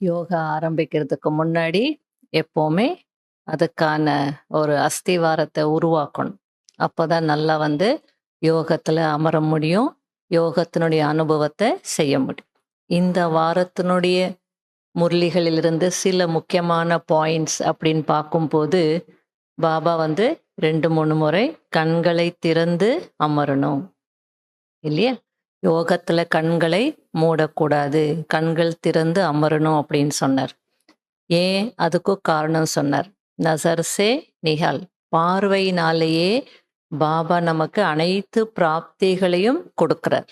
யோகா ஆரம்பிக்கிறதுக்கு முன்னாடி எப்போவுமே அதுக்கான ஒரு அஸ்திவாரத்தை உருவாக்கணும். அப்பதான் நல்லா வந்து யோகத்தில் அமர முடியும். யோகத்தினுடைய அனுபவத்தை செய்ய முடியும். இந்த வாரத்தினுடைய முரளிகளிலிருந்து சில முக்கியமான பாயிண்ட்ஸ் அப்படின்னு பார்க்கும்போது, பாபா வந்து 2, 3 முறை கண்களை திறந்து அமரணும். இல்லையா? யோகத்துல கண்களை மூடக்கூடாது. கண்கள் திறந்து அமரணும் அப்படின்னு சொன்னார். ஏன்? அதுக்கும் காரணம் சொன்னார். நசர்சே நிகால் பார்வையினாலேயே பாபா நமக்கு அனைத்து பிராப்திகளையும் கொடுக்கிறார்.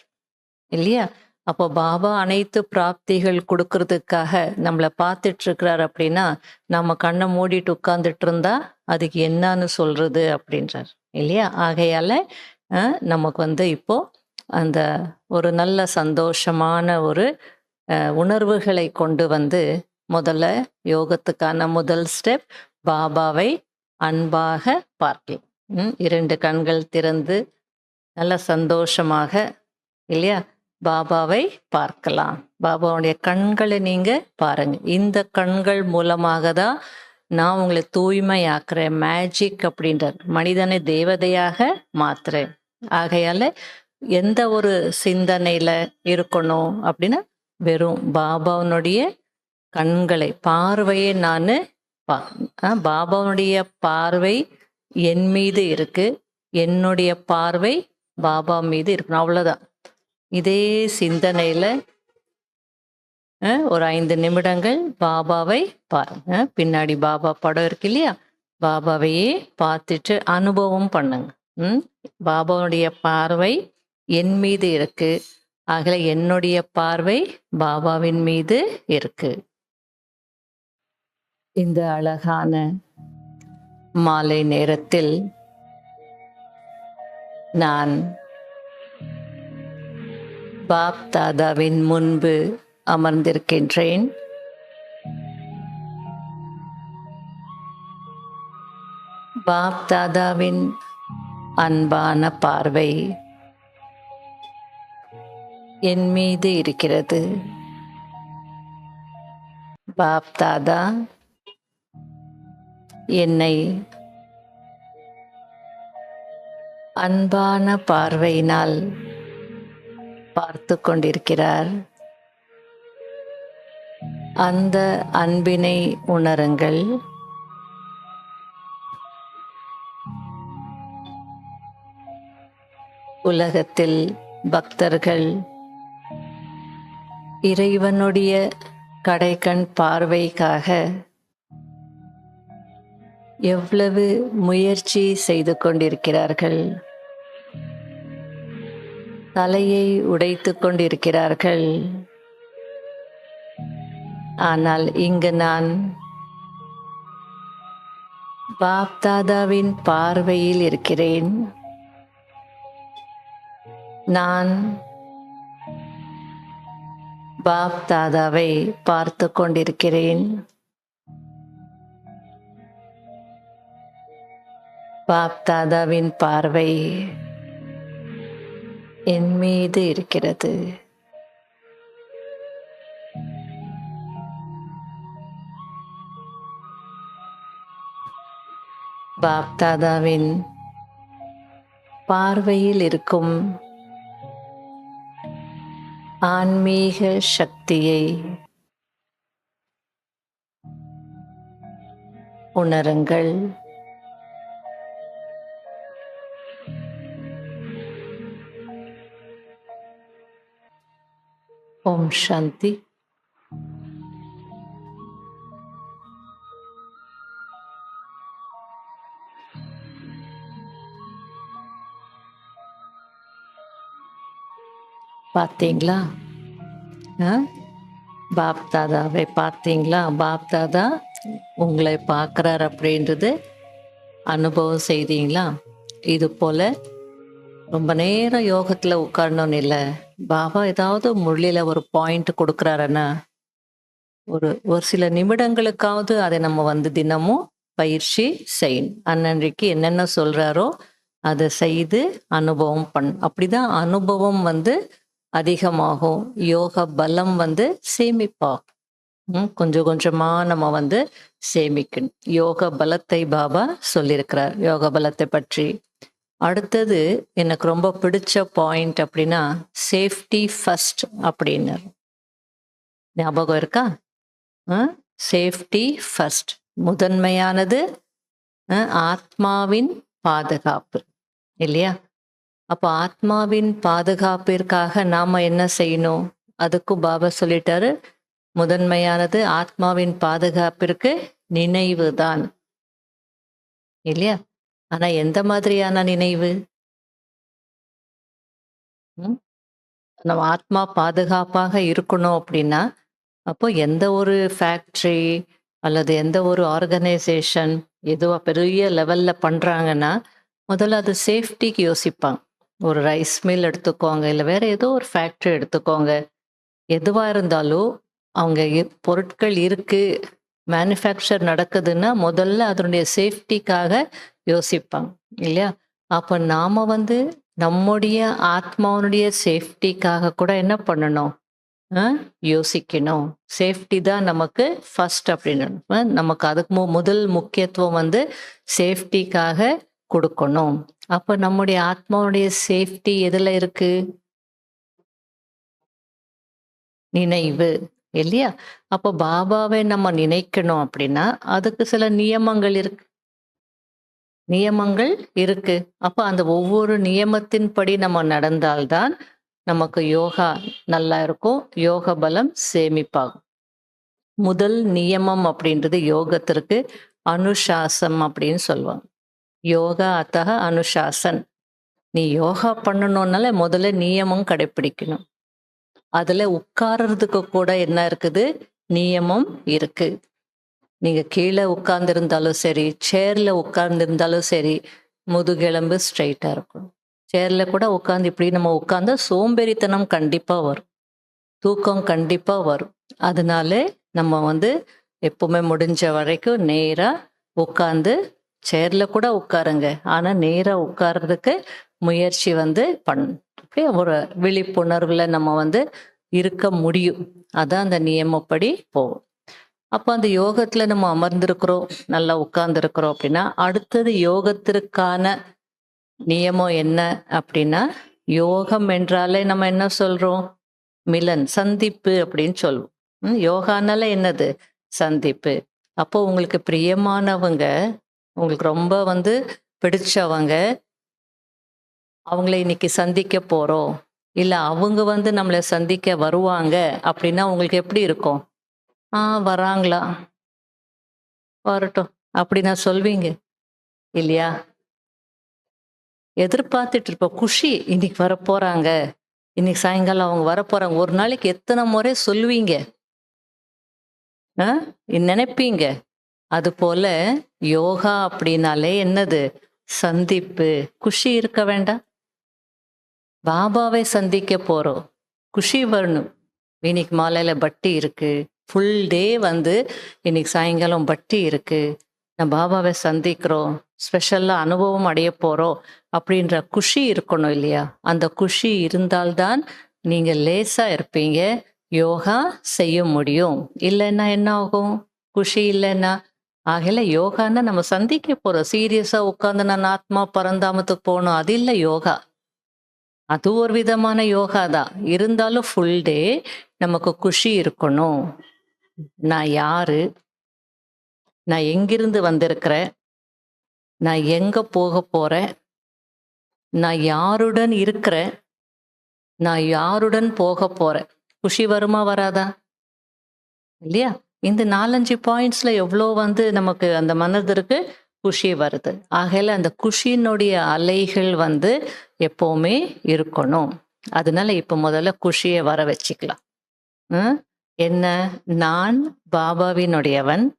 இல்லையா? அப்போ பாபா அனைத்து பிராப்திகள் கொடுக்கறதுக்காக நம்மள பார்த்துட்டு இருக்கிறார் அப்படின்னா, நம்ம கண்ணை மூடிட்டு உட்கார்ந்துட்டு இருந்தா, அதுக்கு என்னன்னு சொல்றது அப்படின்றார். இல்லையா? ஆகையால நமக்கு வந்து இப்போ அந்த ஒரு நல்ல சந்தோஷமான ஒரு உணர்வுகளை கொண்டு வந்து, முதல்ல யோகத்துக்கான முதல் ஸ்டெப் பாபாவை அன்பாக பார்க்கலாம். இரண்டு கண்கள் திறந்து, நல்ல சந்தோஷமாக இல்லையா? பாபாவை பார்க்கலாம். பாபாவுடைய கண்களை நீங்க பாருங்க. இந்த கண்கள் மூலமாக தான் நான் உங்களை தூய்மையாக்குறேன். மேஜிக் அப்படின்றார். மனிதனை தேவதையாக மாத்துறேன். ஆகையால எந்த ஒரு சிந்தனையில இருக்கணும் அப்படின்னா, வெறும் பாபாவனுடைய கண்களை பார்வையை நானு பா பாபாவுடைய பார்வை என் மீது இருக்கு. என்னுடைய பார்வை பாபா மீது இருக்கணும். அவ்வளோதான். இதே சிந்தனையில ஒரு ஐந்து நிமிடங்கள் பாபாவை பாருங்க. பின்னாடி பாபா படம் இருக்கு இல்லையா? பாபாவையே பார்த்துட்டு அனுபவம் பண்ணுங்க. ம். பாபாவுடைய பார்வை என் மீது இருக்கு. ஆகல என்னுடைய பார்வை பாபாவின் மீது இருக்கு. இந்த அழகான மாலை நேரத்தில் நான் பாப் தாதாவின் முன்பு அமர்ந்திருக்கின்றேன். பாப் தாதாவின் அன்பான பார்வை என் மீது இருக்கிறது. பாப் தாதா என்னை அன்பான பார்வையினால் பார்த்து கொண்டிருக்கிறார். அந்த அன்பினை உணருங்கள். உலகத்தில் பக்தர்கள் இறைவனுடைய கடைக்கண் பார்வைக்காக எவ்வளவு முயற்சி செய்து கொண்டிருக்கிறார்கள். தலையை உடைத்துக் கொண்டிருக்கிறார்கள். ஆனால் இங்கு நான் பாப்தாதாவின் பார்வையில் இருக்கிறேன். நான் பாப் தாதாவை பார்த்து கொண்டிருக்கிறேன். பாப் தாதாவின் பார்வை என் மீது இருக்கிறது. பாப் தாதாவின் பார்வையில் இருக்கும் ஆன்மீக சக்தியை உணருங்கள். ஓம் சாந்தி. பார்த்தீங்களா? பாப் தாதாவை பார்த்தீங்களா? பாப் தாதா உங்களை பார்க்குறார் அப்படின்றது அனுபவம் செய்தீங்களா? இது போல் ரொம்ப நேரம் யோகத்தில் உட்காரணும்னு இல்லை பாபா ஏதாவது முள்ளியில் ஒரு பாயிண்ட் கொடுக்குறாருன்னா, ஒரு ஒரு சில நிமிடங்களுக்காவது அதை நம்ம வந்து தினமும் பயிற்சி செய்யணும். அன்னன்றைக்கு என்னென்ன சொல்கிறாரோ அதை செய்து அனுபவம் பண் அப்படிதான் அனுபவம் வந்து அதிகமாகும். யோக பலம் வந்து சேமிப்பாகும். ம், கொஞ்சம் கொஞ்சமா நம்ம வந்து சேமிக்கணும். யோக பலத்தை பாபா சொல்லியிருக்கிறார். யோக பலத்தை பற்றி. அடுத்தது எனக்கு ரொம்ப பிடிச்ச பாயிண்ட் அப்படின்னா சேஃப்டி ஃபர்ஸ்ட் அப்படின்னு. ஞாபகம் இருக்கா? Safety first. முதன்மையானது ஆத்மாவின் பாதுகாப்பு. இல்லையா? அப்போ ஆத்மாவின் பாதுகாப்பிற்காக நாம என்ன செய்யணும்? அதுக்கும் பாபா சொல்லிட்டாரு. முதன்மையானது ஆத்மாவின் பாதுகாப்பிற்கு நினைவு தான். இல்லையா? ஆனா எந்த மாதிரியான நினைவு? நம்ம ஆத்மா பாதுகாப்பாக இருக்கணும் அப்படின்னா அப்போ எந்த ஒரு ஃபேக்ட்ரி அல்லது எந்த ஒரு ஆர்கனைசேஷன் எதுவா பெரிய லெவல்ல பண்றாங்கன்னா முதல்ல அது சேஃப்டிக்கு யோசிப்பாங்க. ஒரு ரைஸ் மில் எடுத்துக்கோங்க இல்லை வேற ஏதோ ஒரு ஃபேக்ட்ரி எடுத்துக்கோங்க. எதுவாக இருந்தாலும் அவங்க பொருட்கள் இருக்கு மேனுஃபேக்சர் நடக்குதுன்னா முதல்ல அதனுடைய சேஃப்டிக்காக யோசிப்பாங்க இல்லையா? அப்போ நாம வந்து நம்முடைய ஆத்மாவனுடைய சேஃப்டிக்காக கூட என்ன பண்ணணும்? யோசிக்கணும். சேஃப்டி தான் நமக்கு ஃபர்ஸ்ட் அப்படின்னு. நமக்கு அதுக்கு மு- முதல் முக்கியத்துவம் வந்து சேஃப்டிக்காக கொடுக்கணும். அப்ப நம்முடைய ஆத்மாவுடைய சேஃப்டி எதுல இருக்கு? நினைவு இல்லையா? அப்போ பாபாவை நம்ம நினைக்கணும் அப்படின்னா அதுக்கு சில நியமங்கள் இருக்கு. நியமங்கள் இருக்கு. அப்ப அந்த ஒவ்வொரு நியமத்தின்படி நம்ம நடந்தால்தான் நமக்கு யோகா நல்லா இருக்கும். யோக பலம் சேமிப்பாகும். முதல் நியமம் அப்படின்றது யோகத்திற்கு அனுசாசம் அப்படின்னு சொல்லுவாங்க. யோகா அத்தக அனுஷாசன். நீ யோகா பண்ணணும்னால முதல்ல நியமம் கடைப்பிடிக்கணும். அதுல உட்கார்றதுக்கு கூட என்ன இருக்குது? நியமம் இருக்கு. நீங்க கீழே உட்கார்ந்துருந்தாலும் சரி சேர்ல உட்கார்ந்துருந்தாலும் சரி முதுகெலும்பு ஸ்ட்ரைட்டா இருக்கும் சேர்ல கூட உட்காந்து இப்படி நம்ம உட்காந்தா சோம்பேறித்தனம் கண்டிப்பா வரும். தூக்கம் கண்டிப்பா வரும். அதனால நம்ம வந்து எப்பவுமே முடிஞ்ச வரைக்கும் நேரா உட்காந்து சேர்ல கூட உட்காருங்க. ஆனா நேரா உட்கார்றதுக்கு முயற்சி வந்து பண் ஒரு விழிப்புணர்வுல நம்ம வந்து இருக்க முடியும். அதான் அந்த நியமப்படி போகும். அப்போ அந்த யோகத்துல நம்ம அமர்ந்திருக்கிறோம் நல்லா உட்கார்ந்துருக்கிறோம் அப்படின்னா அடுத்தது யோகத்திற்கான நியமம் என்ன அப்படின்னா யோகம் என்றாலே நம்ம என்ன சொல்றோம்? மிலன் சந்திப்பு அப்படின்னு சொல்லுவோம் ம், யோகானால என்னது? சந்திப்பு. அப்போ உங்களுக்கு பிரியமானவங்க உங்களுக்கு ரொம்ப வந்து பிடிச்சவங்க. அவங்கள இன்னைக்கு சந்திக்க போறோம். இல்ல அவங்க வந்து நம்மளை சந்திக்க வருவாங்க அப்படின்னா உங்களுக்கு எப்படி இருக்கும்? ஆ வராங்களா? வரட்டும். அப்படி நான் சொல்வீங்க. இல்லையா? எதிர்பார்த்துட்டு இருப்போம். குஷி இன்னைக்கு வர இன்னைக்கு சாயங்காலம் அவங்க வரப்போகிறாங்க ஒரு நாளைக்கு எத்தனை முறை சொல்லுவீங்க ஆ? நினைப்பீங்க. அதுபோல யோகா அப்படின்னாலே என்னது? சந்திப்பு. குஷி இருக்க வேண்டாம். பாபாவை சந்திக்க போறோம். குஷி வரணும். இன்னைக்கு மாலையில பட்டி இருக்கு. ஃபுல் டே வந்து இன்னைக்கு சாயங்காலம் பட்டி இருக்கு. நான் பாபாவை சந்திக்கிறோம். ஸ்பெஷலாக அனுபவம் அடைய போகிறோம் அப்படின்ற குஷி இருக்கணும் இல்லையா? அந்த குஷி இருந்தால்தான் நீங்கள் லேசாக இருப்பீங்க. யோகா செய்ய முடியும். இல்லைன்னா என்ன ஆகும்? குஷி இல்லைன்னா ஆகல யோகான்னா நம்ம சந்திக்க போறோம். சீரியஸா உட்கார்ந்து நான் ஆத்மா பரந்தாமத்துக்கு போகணும். அது இல்லை யோகா. அது ஒரு விதமான யோகா தான். இருந்தாலும் ஃபுல் டே நமக்கு குஷி இருக்கணும். நான் யாரு? நான் எங்கிருந்து வந்திருக்கிறேன்? நான் எங்க போக போறேன்? நான் யாருடன் இருக்கிறேன்? நான் யாருடன் போக போறேன்? குஷி வருமா வராதா? இல்லையா? இந்த நாலஞ்சு பாயிண்ட்ஸ்ல எவ்வளோ வந்து நமக்கு அந்த மனதிற்கு குஷி வருது? ஆகையில அந்த குஷியினுடைய அலைகள் வந்து எப்பவுமே இருக்கணும். அதனால இப்போ முதல்ல குஷியை வர வச்சுக்கலாம். ம்? என்ன? நான் பாபாவினுடையவன்.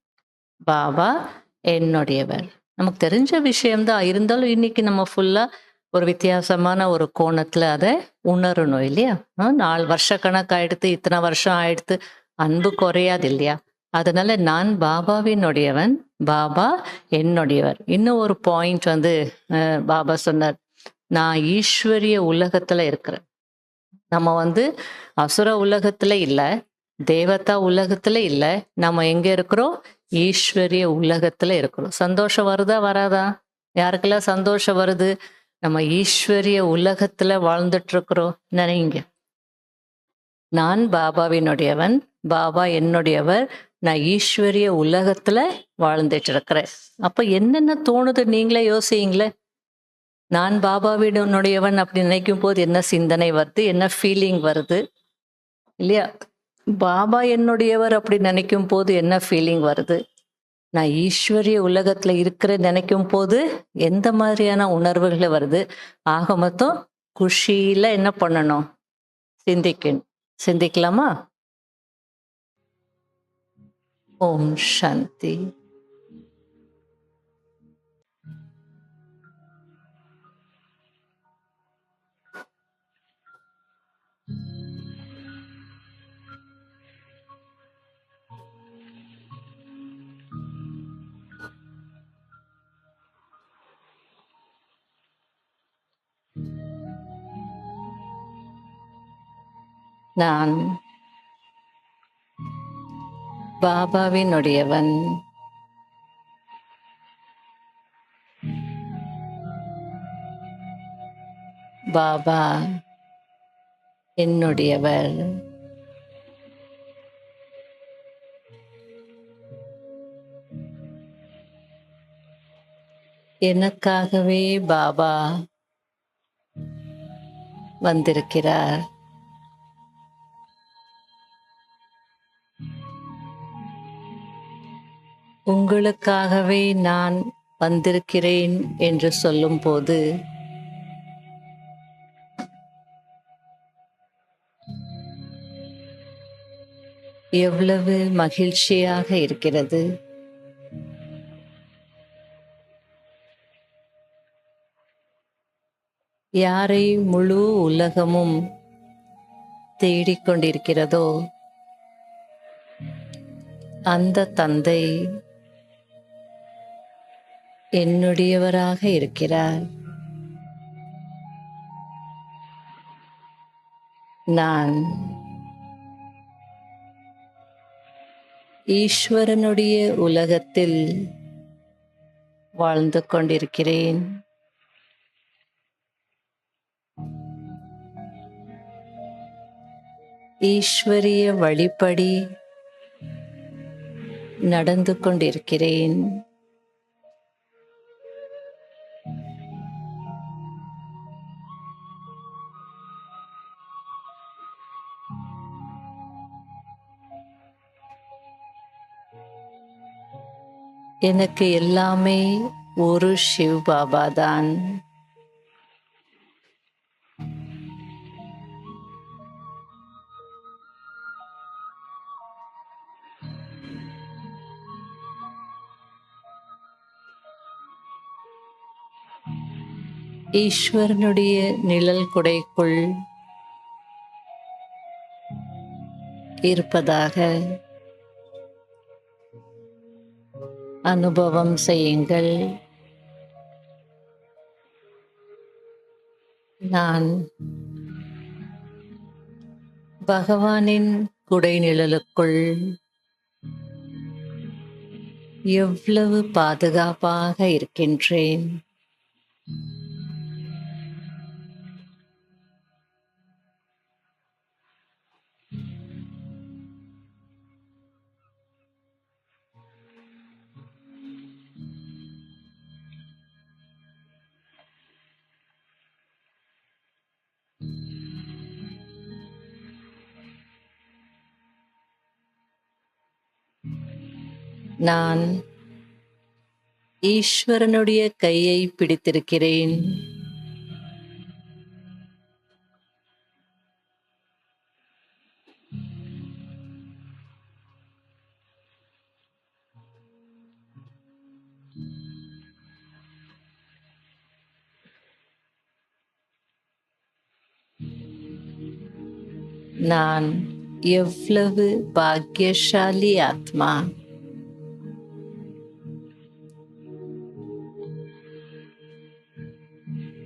பாபா என்னுடையவர். நமக்கு தெரிஞ்ச விஷயம்தான். இருந்தாலும் இன்னைக்கு நம்ம ஃபுல்லா ஒரு வித்தியாசமான ஒரு கோணத்துல அதை உணரணும் இல்லையா? நாலு வருஷ கணக்காயிடுத்து இத்தனை வருஷம் ஆயிடுத்து அன்பு குறையாது இல்லையா? அதனால நான் பாபாவினுடையவன் பாபா என்னுடையவர். இன்னும் ஒரு பாயிண்ட் வந்து பாபா சொன்னார். நான் ஈஸ்வரிய உலகத்துல இருக்கிறேன். நம்ம வந்து அசுர உலகத்துல இல்லை தேவதா உலகத்துல இல்லை நம்ம எங்க இருக்கிறோம்? ஈஸ்வரிய உலகத்துல இருக்கிறோம். சந்தோஷம் வருதா வராதா? யாருக்கெல்லாம் சந்தோஷம் வருது? நம்ம ஈஸ்வரிய உலகத்துல வாழ்ந்துட்டு இருக்கிறோம் நினைங்க நான் பாபாவினுடையவன் பாபா என்னுடையவர் நான் ஈஸ்வரிய உலகத்துல வாழ்ந்துட்டு இருக்கிறேன் அப்ப என்னென்ன தோணுது? நீங்களே யோசிங்களே நான் பாபாவினுடையவன் அப்படி நினைக்கும் போது என்ன சிந்தனை வருது? என்ன ஃபீலிங் வருது? இல்லையா? பாபா என்னுடையவர் அப்படி நினைக்கும் போது என்ன ஃபீலிங் வருது? நான் ஈஸ்வரிய உலகத்துல இருக்கிற நினைக்கும் போது எந்த மாதிரியான உணர்வுகள் வருது? ஆக மொத்தம் குஷியில என்ன பண்ணணும்? சிந்திக்கணும். சிந்திக்கலாமா? ஓம் சாந்தி நான் பாபாவினுடையவன். பாபா என்னுடையவர். எனக்காகவே பாபா வந்திருக்கிறார். உங்களுக்காகவே நான் வந்திருக்கிறேன் என்று சொல்லும்போது எவ்வளவு மகிழ்ச்சியாக இருக்கிறது. யாரை முழு உலகமும் தேடிக்கொண்டிருக்கிறதோ அந்த தந்தை என்னுடையவராக இருக்கிறார் நான் ஈஸ்வரனுடைய உலகத்தில் வாழ்ந்து கொண்டிருக்கிறேன். ஈஸ்வரிய வழிப்படி நடந்து கொண்டிருக்கிறேன். எனக்கு எல்லாமே ஒரு சிவ் பாபா தான் ஈஸ்வரனுடைய நிழல் குடைக்குள் இருப்பதாக அனுபவம் செய்யுங்கள். நான் பகவானின் குடைநிழலுக்குள் எவ்வளவு பாதுகாப்பாக இருக்கின்றேன். நான் ஈஸ்வரனுடைய கையை பிடித்திருக்கிறேன். நான் எவ்வளவு பாக்கியசாலி ஆத்மா?